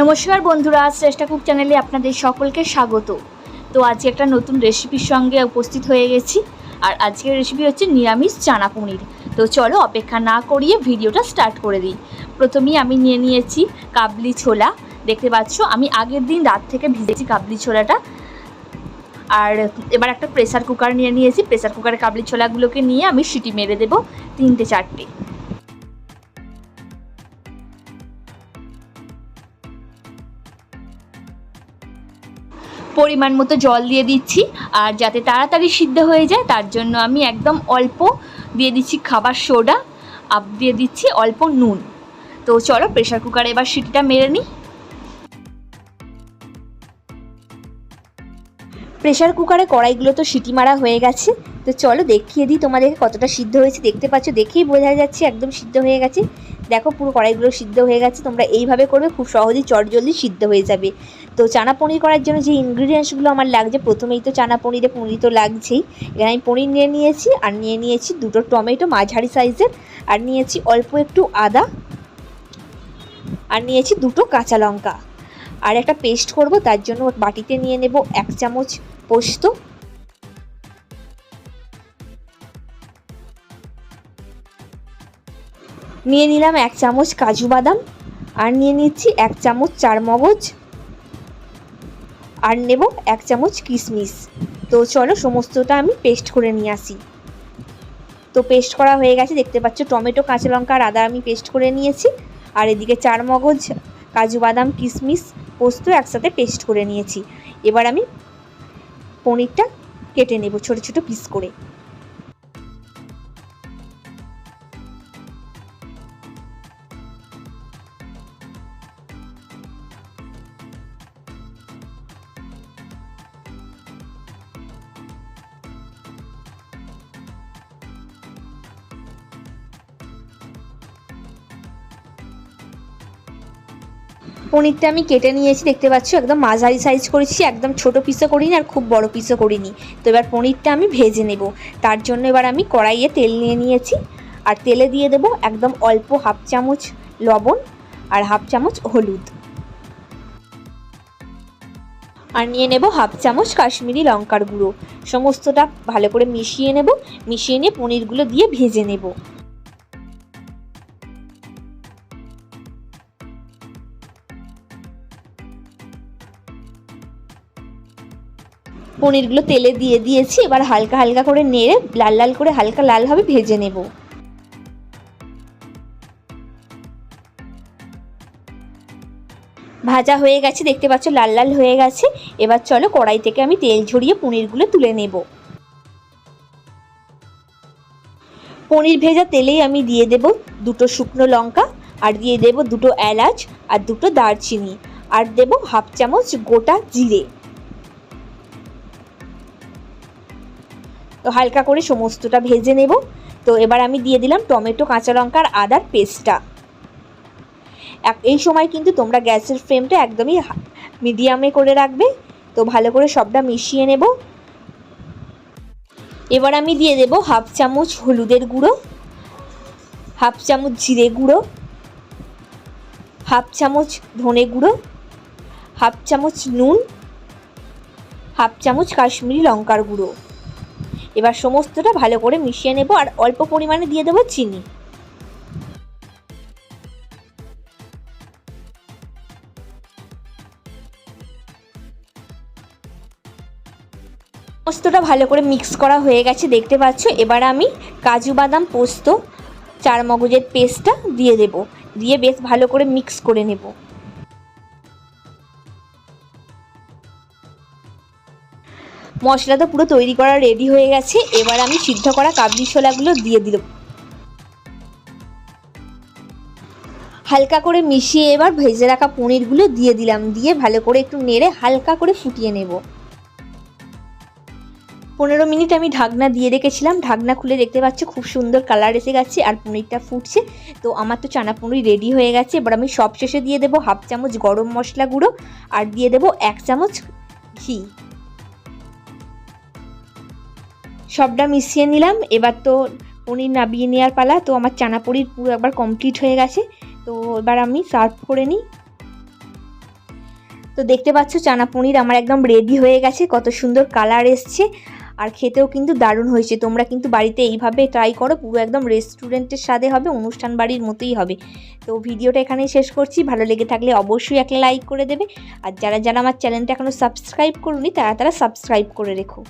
নমস্কার বন্ধুরা, শ্রেষ্ঠা কুক চ্যানেলে আপনাদের সকলকে স্বাগত। তো আজকে একটা নতুন রেসিপির সঙ্গে উপস্থিত হয়ে গেছি। আর আজকের রেসিপি হচ্ছে নিরামিষ চানা পনির। তো চলো অপেক্ষা না করিয়ে ভিডিওটা স্টার্ট করে দিই। প্রথমেই আমি নিয়ে নিয়েছি কাবলি ছোলা। দেখতে পাচ্ছ, আমি আগের দিন রাত থেকে ভিজেছি কাবলি ছোলাটা। আর এবার একটা প্রেসার কুকার নিয়ে নিয়েছি। প্রেসার কুকারে কাবলি ছোলাগুলোকে নিয়ে আমি সিটি মেরে দেবো তিনটে চারটে। পরিমাণ মতো জল দিয়ে দিচ্ছি আর যাতে তাড়াতাড়ি সিদ্ধ হয়ে যায়, তার জন্য আমি একদম অল্প দিয়ে দিচ্ছি খাবার সোডা, আপ দিয়ে দিচ্ছি অল্প নুন। তো চলো প্রেশার কুকারে এবার সিটিটা মেরে নিই। প্রেশার কুকারে কড়াইগুলো তো সিটি মারা হয়ে গেছে। তো চলো দেখিয়ে দিই তোমাদেরকে কতটা সিদ্ধ হয়েছে। দেখতে পাচ্ছ, দেখেই বোঝা যাচ্ছে একদম সিদ্ধ হয়ে গেছে। দেখো পুরো কড়াইগুলো সিদ্ধ হয়ে গেছে, তোমরা এইভাবে করবে, খুব সহজেই চটজলদি সিদ্ধ হয়ে যাবে। তো চানা পনির করার জন্য যে ইনগ্রিডিয়েন্টসগুলো আমার লাগছে, প্রথমেই তো চানা পনিরে পনির তো লাগছেই। এখানে আমি পনির নিয়ে নিয়েছি, আর নিয়ে নিয়েছি দুটো টমেটো মাঝারি সাইজের, আর নিয়েছি অল্প একটু আদা, আর নিয়েছি দুটো কাঁচা লঙ্কা। আর একটা পেস্ট করব, তার জন্য বাটিতে নিয়ে নেব এক চামচ পোস্ত নিয়ে নিলাম এক চামচ কাজু বাদাম আর নিয়ে নিচ্ছি এক চামচ চার মগজ আর নেব এক চামচ কিশমিশ। তো চলো সমস্তটা আমি পেস্ট করে নিয়ে আসি। তো পেস্ট করা হয়ে গেছে, দেখতে পাচ্ছ টমেটো, কাঁচা লঙ্কা আর আদা আমি পেস্ট করে নিয়েছি। আর এদিকে চার মগজ কাজু বাদাম, কিশমিশ পোস্ত একসাথে পেস্ট করে নিয়েছি। এবার আমি পনিরটা কেটে নেব ছোট ছোট পিস করে। পনিরটা আমি কেটে নিয়েছি, দেখতে পাচ্ছ? একদম মাঝারি সাইজ করেছি, একদম ছোট পিসও করিনি আর খুব বড় পিসও করিনি। তো এবার পনিরটা আমি ভেজে নেব। তার জন্য এবার আমি কড়াইয়ে তেল নিয়ে নিয়েছি। আর তেলে দিয়ে দেব একদম অল্প হাফ চামচ লবণ আর হাফ চামচ হলুদ। আর নিয়ে নেব হাফ চামচ কাশ্মীরি লঙ্কার গুঁড়ো। সমস্তটা ভালো করে মিশিয়ে নেব। মিশিয়ে নিয়ে পনিরগুলো দিয়ে ভেজে নেব। পনিরগুলো তেলে দিয়ে দিয়েছি, এবার হালকা হালকা করে নেড়ে লাল লাল করে হালকা লালভাবে ভেজে নেব। ভাজা হয়ে গেছে, দেখতে পাচ্ছ লাল লাল হয়ে গেছে। এবার চলো কড়াই থেকে আমি তেল ঝরিয়ে পনিরগুলো তুলে নেব। পনির ভেজা তেলেই আমি দিয়ে দেব দুটো শুকনো লঙ্কা, আর দিয়ে দেব দুটো এলাচ, আর দুটো দারচিনি, আর দেব হাফ চামচ গোটা জিরে। তো হালকা করে সমস্তটা ভেজে নেব। তো এবার আমি দিয়ে দিলাম টমেটো, কাঁচা লঙ্কার আদার পেস্টটা। এই সময় কিন্তু তোমরা গ্যাসের ফ্লেমটা একদমই মিডিয়ামে করে রাখবে। তো ভালো করে সবটা মিশিয়ে নেব। এবার আমি দিয়ে দেব হাফ চামচ হলুদের গুঁড়ো, হাফ চামচ জিরে গুঁড়ো, হাফ চামচ ধনে গুঁড়ো, হাফ চামচ নুন, হাফ চামচ কাশ্মীরি লঙ্কার গুঁড়ো। এবার সমস্তটা ভালো করে মিশিয়ে নেব আর অল্প পরিমাণে দিয়ে দেবো চিনি। পোস্তটা ভালো করে মিক্স করা হয়ে গেছে, দেখতে পাচ্ছ? এবার আমি কাজু বাদাম পোস্ত চার মগজের পেস্টটা দিয়ে দেব। দিয়ে বেশ ভালো করে মিক্স করে নেব। মশলা তো পুরো তৈরি করা রেডি হয়ে গেছে। এবার আমি সিদ্ধ করা কাবলি ছোলাগুলো দিয়ে দিল হালকা করে মিশিয়ে এবার ভেজে রাখা পনিরগুলো দিয়ে দিলাম। দিয়ে ভালো করে একটু নেড়ে হালকা করে ফুটিয়ে নেব। পনেরো মিনিট আমি ঢাকনা দিয়ে রেখেছিলাম। ঢাকনা খুলে দেখতে পাচ্ছ খুব সুন্দর কালার এসে গেছে আর পনিরটা ফুটছে। তো আমার তো চানা পনির রেডি হয়ে গেছে। এবার আমি সব শেষে দিয়ে দেবো হাফ চামচ গরম মশলা গুঁড়ো আর দিয়ে দেবো এক চামচ ঘি। সবটা মিশিয়ে নিলাম। এবার তো পনির নাবিয়ে নেওয়ার পালা, তো আমার চানা পনির পুরো একবার কমপ্লিট হয়ে গেছে। তো এবার আমি সার্ভ করে নিই। তো দেখতে পাচ্ছ, চানা পনির আমার একদম রেডি হয়ে গেছে। কত সুন্দর কালার এসছে। আর খেতেও কিন্তু দারুণ হয়েছে। তোমরা কিন্তু বাড়িতে এইভাবে ট্রাই করো, পুরো একদম রেস্টুরেন্টের স্বাদে হবে, অনুষ্ঠান বাড়ির মতোই হবে। তো ভিডিওটা এখানেই শেষ করছি। ভালো লেগে থাকলে অবশ্যই একটা লাইক করে দেবে। আর যারা যারা আমার চ্যানেলটা এখনও সাবস্ক্রাইব করুনি, তারা তারা সাবস্ক্রাইব করে রেখো।